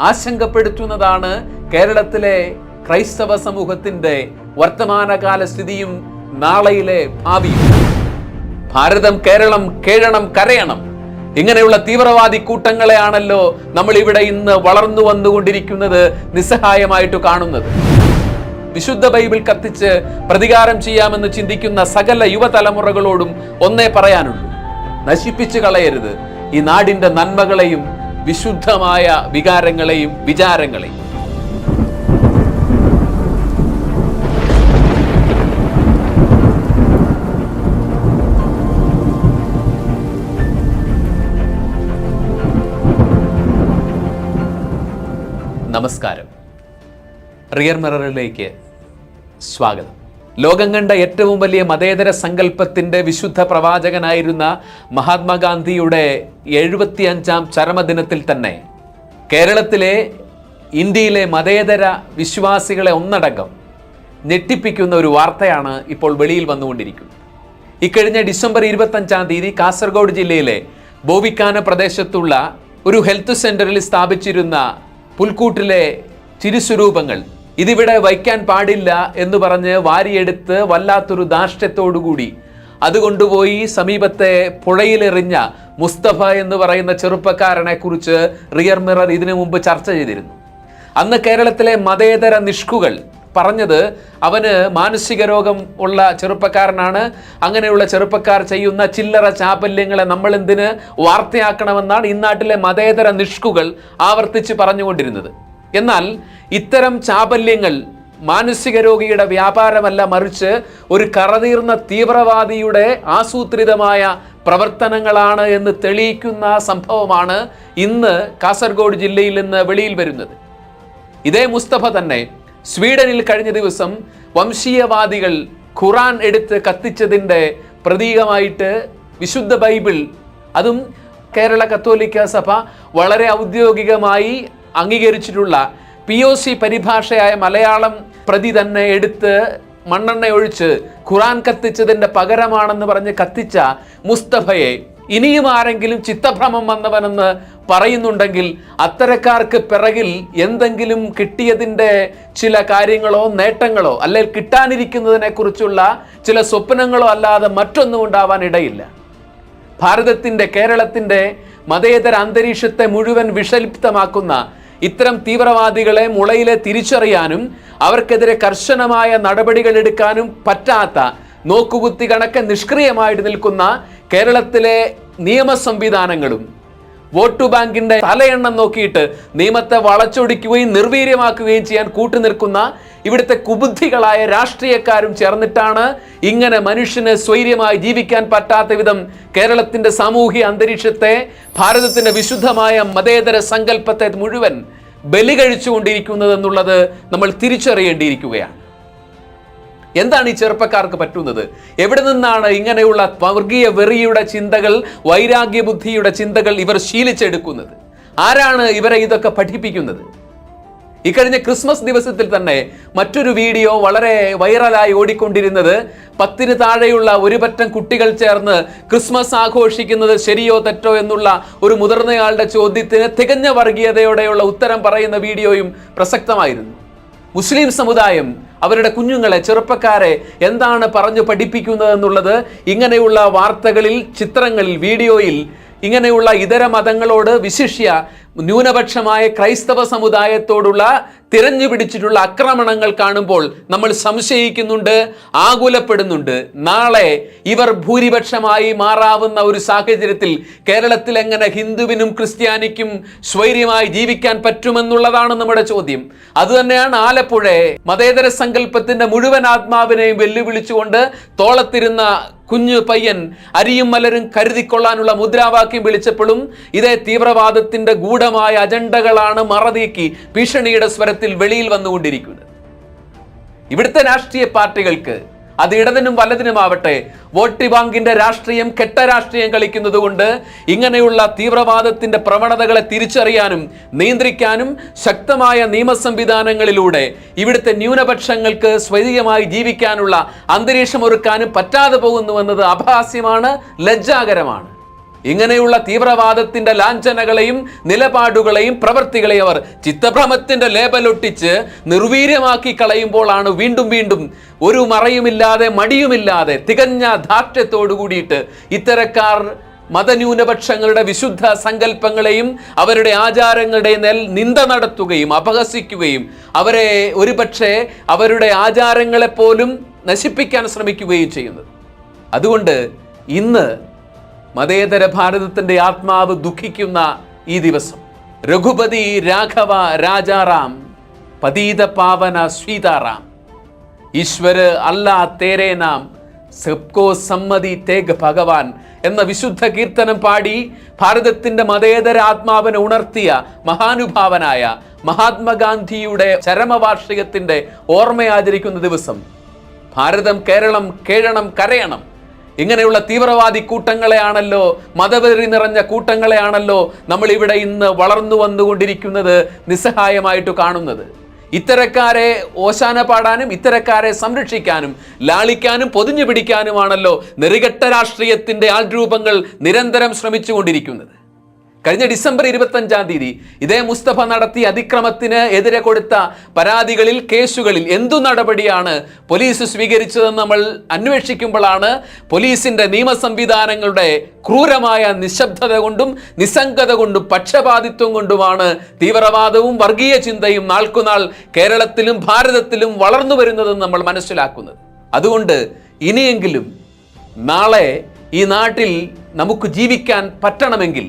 ആശങ്കപ്പെടുത്തുന്നതാണ് കേരളത്തിലെ ക്രൈസ്തവ സമൂഹത്തിന്റെ വർത്തമാനകാല സ്ഥിതിയും നാളെയിലെ ഭാവിയും. ഭാരതം കേരളം കേഴണം കരയണം. ഇങ്ങനെയുള്ള തീവ്രവാദി കൂട്ടങ്ങളെയാണല്ലോ നമ്മൾ ഇവിടെ ഇന്ന് വളർന്നു വന്നുകൊണ്ടിരിക്കുന്നത് നിസ്സഹായമായിട്ട് കാണുന്നത്. വിശുദ്ധ ബൈബിൾ കത്തിച്ച് പ്രതികാരം ചെയ്യാമെന്ന് ചിന്തിക്കുന്ന സകല യുവതലമുറകളോടും ഒന്നേ പറയാനുള്ളൂ. നശിപ്പിച്ചു കളയരുത്. ഈ നാടിന്റെ നന്മകളെയും വിശുദ്ധമായ വികാരങ്ങളെയും വിചാരങ്ങളെയും. നമസ്കാരം. റിയർ മിററിലേക്ക് സ്വാഗതം. ലോകം കണ്ട ഏറ്റവും വലിയ മതേതര സങ്കല്പത്തിന്റെ വിശുദ്ധ പ്രവാചകനായിരുന്ന മഹാത്മാഗാന്ധിയുടെ എഴുപത്തിയഞ്ചാം ചരമദിനത്തിൽ തന്നെ കേരളത്തിലെ ഇന്ത്യയിലെ മതേതര വിശ്വാസികളെ ഒന്നടങ്കം ഞെട്ടിപ്പിക്കുന്ന ഒരു വാർത്തയാണ് ഇപ്പോൾ വെളിയിൽ വന്നുകൊണ്ടിരിക്കുന്നത്. ഇക്കഴിഞ്ഞ ഡിസംബർ ഇരുപത്തഞ്ചാം തീയതി കാസർഗോഡ് ജില്ലയിലെ ബോവിക്കാന പ്രദേശത്തുള്ള ഒരു ഹെൽത്ത് സെന്ററിൽ സ്ഥാപിച്ചിരുന്ന പുൽക്കൂട്ടിലെ ചിരുസ്വരൂപങ്ങൾ ഇതിവിടെ വയ്ക്കാൻ പാടില്ല എന്ന് പറഞ്ഞ് വാരിയെടുത്ത് വല്ലാത്തൊരു ധാർഷ്ട്യത്തോടുകൂടി. അത് കൊണ്ടുപോയി സമീപത്തെ പുഴയിലെറിഞ്ഞ മുസ്തഫ എന്ന് പറയുന്ന ചെറുപ്പക്കാരനെ കുറിച്ച് റിയർ മിറർ ഇതിനു മുമ്പ് ചർച്ച ചെയ്തിരുന്നു. അന്ന് കേരളത്തിലെ മതേതര നിഷ്കുകൾ പറഞ്ഞത് അവന് മാനസിക രോഗം ഉള്ള ചെറുപ്പക്കാരനാണ്. അങ്ങനെയുള്ള ചെറുപ്പക്കാർ ചെയ്യുന്ന ചില്ലറ ചാപല്യങ്ങളെ നമ്മൾ എന്തിന് വാർത്തയാക്കണമെന്നാണ് ഇന്നാട്ടിലെ മതേതര നിഷ്കുകൾ ആവർത്തിച്ച് പറഞ്ഞുകൊണ്ടിരുന്നത്. എന്നാൽ ഇത്തരം ചാപല്യങ്ങൾ മാനസിക രോഗിയുടെ വ്യാപാരമല്ല മറിച്ച് ഒരു കറതീർന്ന തീവ്രവാദിയുടെ ആസൂത്രിതമായ പ്രവർത്തനങ്ങളാണ് എന്ന് തെളിയിക്കുന്ന സംഭവമാണ് ഇന്ന് കാസർഗോഡ് ജില്ലയിൽ നിന്ന് വെളിയിൽ വരുന്നത്. ഇതേ മുസ്തഫ തന്നെ സ്വീഡനിൽ കഴിഞ്ഞ ദിവസം വംശീയവാദികൾ ഖുറാൻ എടുത്ത് കത്തിച്ചതിന്റെ പ്രതീകമായിട്ട് വിശുദ്ധ ബൈബിൾ അതും കേരള കത്തോലിക്ക സഭ വളരെ ഔദ്യോഗികമായി അംഗീകരിച്ചിട്ടുള്ള പി ഒ സി പരിഭാഷയായ മലയാളം പ്രതി തന്നെ എടുത്ത് മണ്ണെണ്ണ ഒഴിച്ച് ഖുറാൻ കത്തിച്ചതിന്റെ പകരമാണെന്ന് പറഞ്ഞ് കത്തിച്ച മുസ്തഫയെ ഇനിയും ആരെങ്കിലും ചിത്തഭ്രമം വന്നവനെന്ന് പറയുന്നുണ്ടെങ്കിൽ അത്തരക്കാർക്ക് പിറകിൽ എന്തെങ്കിലും കിട്ടിയതിന്റെ ചില കാര്യങ്ങളോ നേട്ടങ്ങളോ അല്ലെങ്കിൽ കിട്ടാനിരിക്കുന്നതിനെ കുറിച്ചുള്ള ചില സ്വപ്നങ്ങളോ അല്ലാതെ മറ്റൊന്നും ഉണ്ടാവാൻ ഇടയില്ല. ഭാരതത്തിന്റെ കേരളത്തിന്റെ മതേതര അന്തരീക്ഷത്തെ മുഴുവൻ വിഷലിപ്തമാക്കുന്ന ഇത്തരം തീവ്രവാദികളെ മുളയിലെ തിരിച്ചറിയാനും അവർക്കെതിരെ കർശനമായ നടപടികൾ എടുക്കാനും പറ്റാത്ത നോക്കുകുത്തി കണക്ക് നിഷ്ക്രിയമായിട്ട് നിൽക്കുന്ന കേരളത്തിലെ നിയമ സംവിധാനങ്ങളും വോട്ട് ബാങ്കിന്റെ തലയെണ്ണം നോക്കിയിട്ട് നിയമത്തെ വളച്ചൊടിക്കുകയും നിർവീര്യമാക്കുകയും ചെയ്യാൻ കൂട്ടുനിൽക്കുന്ന ഇവിടുത്തെ കുബുദ്ധികളായ രാഷ്ട്രീയക്കാരും ചേർന്നിട്ടാണ് ഇങ്ങനെ മനുഷ്യന് സ്വൈര്യമായി ജീവിക്കാൻ പറ്റാത്ത വിധം കേരളത്തിന്റെ സാമൂഹിക അന്തരീക്ഷത്തെ ഭാരതത്തിന്റെ വിശുദ്ധമായ മതേതര സങ്കല്പത്തെ മുഴുവൻ ബലി കഴിച്ചുകൊണ്ടിരിക്കുന്നത് എന്നുള്ളത് നമ്മൾ തിരിച്ചറിയേണ്ടിയിരിക്കുകയാണ്. എന്താണ് ഈ ചെറുപ്പക്കാർക്ക് പറ്റുന്നത്? എവിടെ നിന്നാണ് ഇങ്ങനെയുള്ള വർഗീയ വെറിയുടെ ചിന്തകൾ വൈരാഗ്യ ബുദ്ധിയുടെ ചിന്തകൾ ഇവർ ശീലിച്ചെടുക്കുന്നത്? ആരാണ് ഇവരെ ഇതൊക്കെ പഠിപ്പിക്കുന്നത്? ഇക്കഴിഞ്ഞ ക്രിസ്മസ് ദിവസത്തിൽ തന്നെ മറ്റൊരു വീഡിയോ വളരെ വൈറലായി ഓടിക്കൊണ്ടിരുന്നത് പത്തിന് താഴെയുള്ള ഒരു പറ്റം കുട്ടികൾ ചേർന്ന് ക്രിസ്മസ് ആഘോഷിക്കുന്നത് ശരിയോ തെറ്റോ എന്നുള്ള ഒരു മുതിർന്നയാളുടെ ചോദ്യത്തിന് തികഞ്ഞ വർഗീയതയോടെയുള്ള ഉത്തരം പറയുന്ന വീഡിയോയും പ്രസക്തമായിരുന്നു. മുസ്ലിം സമുദായം അവരുടെ കുഞ്ഞുങ്ങളെ ചെറുപ്പക്കാരെ എന്താണ് പറഞ്ഞു പഠിപ്പിക്കുന്നത് എന്നുള്ളത് ഇങ്ങനെയുള്ള വാർത്തകളിൽ ചിത്രങ്ങളിൽ വീഡിയോയിൽ ഇങ്ങനെയുള്ള ഇതര മതങ്ങളോട് വിശിഷ്യ ന്യൂനപക്ഷമായ ക്രൈസ്തവ സമുദായത്തോടുള്ള തിരഞ്ഞു പിടിച്ചിട്ടുള്ള ആക്രമണങ്ങൾ കാണുമ്പോൾ നമ്മൾ സംശയിക്കുന്നുണ്ട് ആകുലപ്പെടുന്നുണ്ട്. നാളെ ഇവർ ഭൂരിപക്ഷമായി മാറാവുന്ന ഒരു സാഹചര്യത്തിൽ കേരളത്തിൽ എങ്ങനെ ഹിന്ദുവിനും ക്രിസ്ത്യാനിക്കും സ്വൈര്യമായി ജീവിക്കാൻ പറ്റുമെന്നുള്ളതാണ് നമ്മുടെ ചോദ്യം. അതുതന്നെയാണ് ആലപ്പുഴയെ മതേതര സങ്കല്പത്തിന്റെ മുഴുവൻ ആത്മാവിനെയും വെല്ലുവിളിച്ചുകൊണ്ട് തോളത്തിരുന്ന കുഞ്ഞു പയ്യൻ അരിയും മലരും കരുതിക്കൊള്ളാനുള്ള മുദ്രാവാക്യം വിളിച്ചപ്പോഴും ഇതേ തീവ്രവാദത്തിന്റെ ഗൂഢമായ അജണ്ടകളാണ് മറതീക്കി ഭീഷണിയുടെ സ്വരത്തിൽ വെളിയിൽ വന്നുകൊണ്ടിരിക്കുന്നത്. ഇവിടുത്തെ രാഷ്ട്രീയ പാർട്ടികൾക്ക് അത് ഇടതിനും വലതിനുമാവട്ടെ. വോട്ട് ബാങ്കിന്റെ രാഷ്ട്രീയം കെട്ട രാഷ്ട്രീയം കളിക്കുന്നത് കൊണ്ട് ഇങ്ങനെയുള്ള തീവ്രവാദത്തിന്റെ പ്രവണതകളെ തിരിച്ചറിയാനും നിയന്ത്രിക്കാനും ശക്തമായ നിയമ സംവിധാനങ്ങളിലൂടെ ഇവിടുത്തെ ന്യൂനപക്ഷങ്ങൾക്ക് സ്വൈരികമായി ജീവിക്കാനുള്ള അന്തരീക്ഷം ഒരുക്കാനും പറ്റാതെ പോകുന്നുവെന്നത് അപഹാസ്യമാണ് ലജ്ജാകരമാണ്. ഇങ്ങനെയുള്ള തീവ്രവാദത്തിന്റെ ലാഞ്ചനകളെയും നിലപാടുകളെയും പ്രവർത്തികളെയും അവർ ചിത്തഭ്രമത്തിന്റെ ലേബലൊട്ടിച്ച് നിർവീര്യമാക്കി കളയുമ്പോഴാണ് വീണ്ടും വീണ്ടും ഒരു മറയുമില്ലാതെ മടിയുമില്ലാതെ തികഞ്ഞ ധാർഷ്ട്യത്തോടു കൂടിയിട്ട് ഇത്തരക്കാർ മതന്യൂനപക്ഷങ്ങളുടെ വിശുദ്ധ സങ്കല്പങ്ങളെയും അവരുടെ ആചാരങ്ങളുടെ നെൽ നിന്ദ നടത്തുകയും അപഹസിക്കുകയും അവരെ ഒരുപക്ഷെ അവരുടെ ആചാരങ്ങളെപ്പോലും നശിപ്പിക്കാൻ ശ്രമിക്കുകയും ചെയ്യുന്നത്. അതുകൊണ്ട് ഇന്ന് മതേതര ഭാരതത്തിന്റെ ആത്മാവ് ദുഃഖിക്കുന്ന ഈ ദിവസം. രഘുപതി രാഘവ രാജാറാം പതീത പാവന സീതാറാം ഈശ്വര അല്ല തേരേ നാം സബ്കോ സമ്മതി തേഗ് ഭഗവാൻ എന്ന വിശുദ്ധ കീർത്തനം പാടി ഭാരതത്തിന്റെ മതേതര ആത്മാവിനെ ഉണർത്തിയ മഹാനുഭാവനായ മഹാത്മാഗാന്ധിയുടെ ചരമവാർഷികത്തിന്റെ ഓർമ്മയാചരിക്കുന്ന ദിവസം. ഭാരതം കേരളം കേഴണം കരയണം. ഇങ്ങനെയുള്ള തീവ്രവാദി കൂട്ടങ്ങളെയാണല്ലോ മതവെറി നിറഞ്ഞ കൂട്ടങ്ങളെയാണല്ലോ നമ്മൾ ഇവിടെ ഇന്ന് വളർന്നു വന്നുകൊണ്ടിരിക്കുന്നത് നിസ്സഹായമായിട്ട് കാണുന്നത്. ഇത്തരക്കാരെ ഓശാന പാടാനും ഇത്തരക്കാരെ സംരക്ഷിക്കാനും ലാളിക്കാനും പൊതിഞ്ഞു പിടിക്കാനുമാണല്ലോ നെറികെട്ട രാഷ്ട്രീയത്തിന്റെ ആൾരൂപങ്ങൾ നിരന്തരം ശ്രമിച്ചുകൊണ്ടിരിക്കുന്നത്. കഴിഞ്ഞ ഡിസംബർ ഇരുപത്തഞ്ചാം തീയതി ഇതേ മുസ്തഫ നടത്തിയ അതിക്രമത്തിന് എതിരെ കൊടുത്ത പരാതികളിൽ കേസുകളിൽ എന്തു നടപടിയാണ് പോലീസ് സ്വീകരിച്ചതെന്ന് നമ്മൾ അന്വേഷിക്കുമ്പോഴാണ് പോലീസിന്റെ നിയമ സംവിധാനങ്ങളുടെ ക്രൂരമായ നിശബ്ദത കൊണ്ടും നിസ്സംഗത കൊണ്ടും പക്ഷപാതിത്വം കൊണ്ടുമാണ് തീവ്രവാദവും വർഗീയ ചിന്തയും നാൾക്കുനാൾ കേരളത്തിലും ഭാരതത്തിലും വളർന്നു വരുന്നതെന്ന് നമ്മൾ മനസ്സിലാക്കുന്നത്. അതുകൊണ്ട് ഇനിയെങ്കിലും നാളെ ഈ നാട്ടിൽ നമുക്ക് ജീവിക്കാൻ പറ്റണമെങ്കിൽ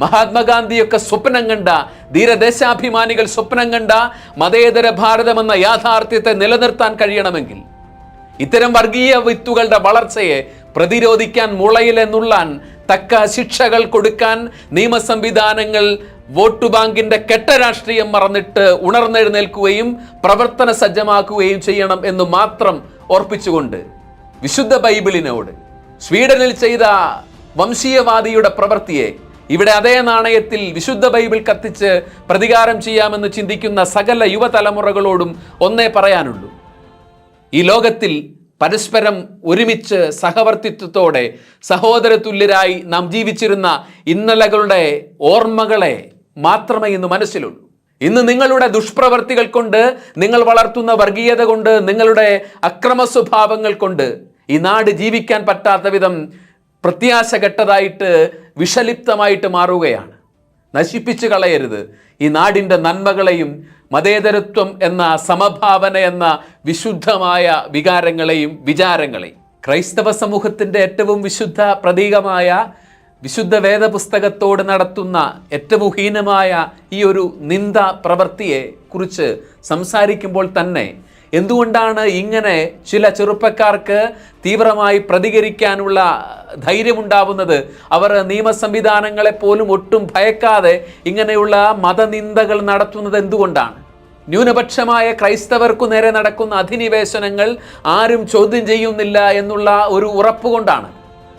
മഹാത്മാഗാന്ധിയൊക്കെ സ്വപ്നം കണ്ട ധീരദേശാഭിമാനികൾ സ്വപ്നം കണ്ട മതേതര ഭാരതം എന്ന യാഥാർത്ഥ്യത്തെ നിലനിർത്താൻ കഴിയണമെങ്കിൽ ഇത്തരം വർഗീയ വിത്തുകളുടെ വളർച്ചയെ പ്രതിരോധിക്കാൻ മുളയിലെന്നുള്ളാൻ തക്ക ശിക്ഷകൾ കൊടുക്കാൻ നിയമ സംവിധാനങ്ങൾ വോട്ട് ബാങ്കിന്റെ കെട്ട രാഷ്ട്രീയം മറന്നിട്ട് ഉണർന്നെഴുന്നേൽക്കുകയും പ്രവർത്തന സജ്ജമാക്കുകയും ചെയ്യണം എന്ന് മാത്രം ഓർപ്പിച്ചുകൊണ്ട് വിശുദ്ധ ബൈബിളിനോട് സ്വീഡനിൽ ചെയ്ത വംശീയവാദിയുടെ പ്രവൃത്തിയെ ഇവിടെ അതേ നാണയത്തിൽ വിശുദ്ധ ബൈബിൾ കത്തിച്ച് പ്രതികാരം ചെയ്യാമെന്ന് ചിന്തിക്കുന്ന സകല യുവതലമുറകളോടും ഒന്നേ പറയാനുള്ളൂ. ഈ ലോകത്തിൽ പരസ്പരം ഒരുമിച്ച് സഹവർത്തിത്വത്തോടെ സഹോദരതുല്യരായി നാം ജീവിച്ചിരുന്ന ഇന്നലകളുടെ ഓർമ്മകളെ മാത്രമേ ഇന്ന് മനസ്സിലുള്ളൂ. ഇന്ന് നിങ്ങളുടെ ദുഷ്പ്രവർത്തികൾ കൊണ്ട് നിങ്ങൾ വളർത്തുന്ന വർഗീയത കൊണ്ട് നിങ്ങളുടെ അക്രമ സ്വഭാവങ്ങൾ കൊണ്ട് ഈ നാട് ജീവിക്കാൻ പറ്റാത്ത വിധം പ്രത്യാശ കെട്ടതായിട്ട് വിഷലിപ്തമായിട്ട് മാറുകയാണ്. നശിപ്പിച്ചു കളയരുത്. ഈ നാടിന്റെ നന്മകളെയും മതേതരത്വം എന്ന സമഭാവന എന്ന വിശുദ്ധമായ വികാരങ്ങളെയും വിചാരങ്ങളെയും ക്രൈസ്തവ സമൂഹത്തിന്റെ ഏറ്റവും വിശുദ്ധ പ്രതീകമായ വിശുദ്ധ വേദപുസ്തകത്തോട് നടത്തുന്ന ഏറ്റവും ഹീനമായ ഈ ഒരു നിന്ദ പ്രവൃത്തിയെ കുറിച്ച് സംസാരിക്കുമ്പോൾ തന്നെ എന്തുകൊണ്ടാണ് ഇങ്ങനെ ചില ചെറുപ്പക്കാർക്ക് തീവ്രമായി പ്രതികരിക്കാനുള്ള ധൈര്യമുണ്ടാവുന്നത്? അവർ നിയമ സംവിധാനങ്ങളെ പോലും ഒട്ടും ഭയക്കാതെ ഇങ്ങനെയുള്ള മതനിന്ദകൾ നടത്തുന്നത് എന്തുകൊണ്ടാണ്? ന്യൂനപക്ഷമായ ക്രൈസ്തവർക്കു നേരെ നടക്കുന്ന അധിനിവേശനങ്ങൾ ആരും ചോദ്യം ചെയ്യുന്നില്ല എന്നുള്ള ഒരു ഉറപ്പുകൊണ്ടാണ്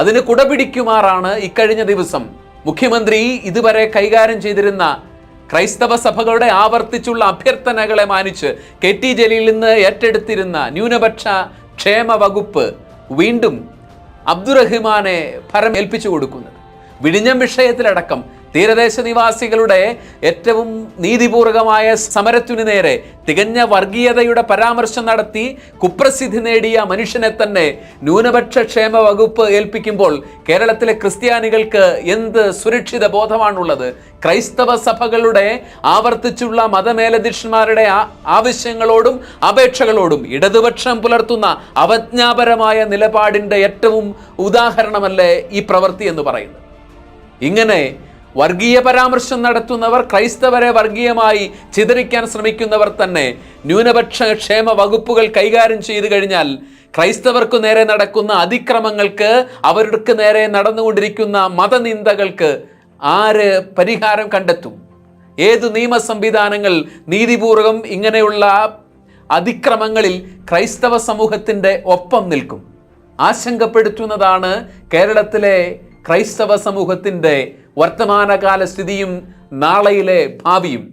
അതിന് കുടപിടിക്കുമാറാണ് ഇക്കഴിഞ്ഞ ദിവസം. മുഖ്യമന്ത്രി ഇതുവരെ കൈകാര്യം ചെയ്തിരുന്ന ക്രൈസ്തവ സഭകളുടെ ആവർത്തിച്ചുള്ള അഭ്യർത്ഥനകളെ മാനിച്ച് കെ ടി ജലീലിൽ നിന്ന് ഏറ്റെടുത്തിരുന്ന ന്യൂനപക്ഷ ക്ഷേമ വകുപ്പ് വീണ്ടും അബ്ദുറഹിമാനെ ഫരം ഏൽപ്പിച്ചു കൊടുക്കുന്നത്. വിഴിഞ്ഞം വിഷയത്തിലടക്കം തീരദേശ നിവാസികളുടെ ഏറ്റവും നീതിപൂർവകമായ സമരത്തിനു നേരെ തികഞ്ഞ വർഗീയതയുടെ പരാമർശം നടത്തി കുപ്രസിദ്ധി നേടിയ മനുഷ്യനെ തന്നെ ന്യൂനപക്ഷ ക്ഷേമ വകുപ്പ് ഏൽപ്പിക്കുമ്പോൾ കേരളത്തിലെ ക്രിസ്ത്യാനികൾക്ക് എന്ത് സുരക്ഷിത ബോധമാണുള്ളത്? ക്രൈസ്തവ സഭകളുടെ ആവർത്തിച്ചുള്ള മതമേലധ്യക്ഷന്മാരുടെ ആവശ്യങ്ങളോടും അപേക്ഷകളോടും ഇടതുപക്ഷം പുലർത്തുന്ന അവജ്ഞാപരമായ നിലപാടിന്റെ ഏറ്റവും ഉദാഹരണമല്ലേ ഈ പ്രവൃത്തി എന്ന് പറയുന്നത്? ഇങ്ങനെ വർഗീയ പരാമർശം നടത്തുന്നവർ ക്രൈസ്തവരെ വർഗീയമായി ചിതറിക്കാൻ ശ്രമിക്കുന്നവർ തന്നെ ന്യൂനപക്ഷ ക്ഷേമ വകുപ്പുകൾ കൈകാര്യം ചെയ്തു കഴിഞ്ഞാൽ ക്രൈസ്തവർക്ക് നേരെ നടക്കുന്ന അതിക്രമങ്ങൾക്ക് അവർക്ക് നേരെ നടന്നുകൊണ്ടിരിക്കുന്ന മതനിന്ദകൾക്ക് ആര് പരിഹാരം കണ്ടെത്തും? ഏത് നിയമ സംവിധാനങ്ങൾ നീതിപൂർവം ഇങ്ങനെയുള്ള അതിക്രമങ്ങളിൽ ക്രൈസ്തവ സമൂഹത്തിന്റെ ഒപ്പം നിൽക്കും? ആശങ്കപ്പെടുത്തുന്നതാണ് കേരളത്തിലെ ക്രൈസ്തവ സമൂഹത്തിന്റെ വർത്തമാനകാല സ്ഥിതിയും നാളെയിലെ ഭാവിയും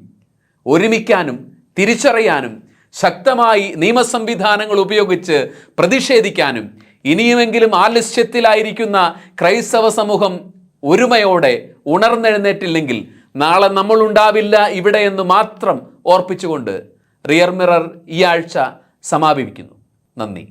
ഒരുമിക്കാനും തിരിച്ചറിയാനും ശക്തമായി നിയമസംവിധാനങ്ങൾ ഉപയോഗിച്ച് പ്രതിഷേധിക്കാനും ഇനിയുമെങ്കിലും ആലസ്യത്തിലായിരിക്കുന്ന ക്രൈസ്തവ സമൂഹം ഒരുമയോടെ ഉണർന്നെഴുന്നേറ്റില്ലെങ്കിൽ നാളെ നമ്മൾ ഉണ്ടാവില്ല ഇവിടെ എന്ന് മാത്രം ഓർപ്പിച്ചുകൊണ്ട് റിയർ മിറർ ഈ ആഴ്ച സമാപിക്കുന്നു നന്ദി.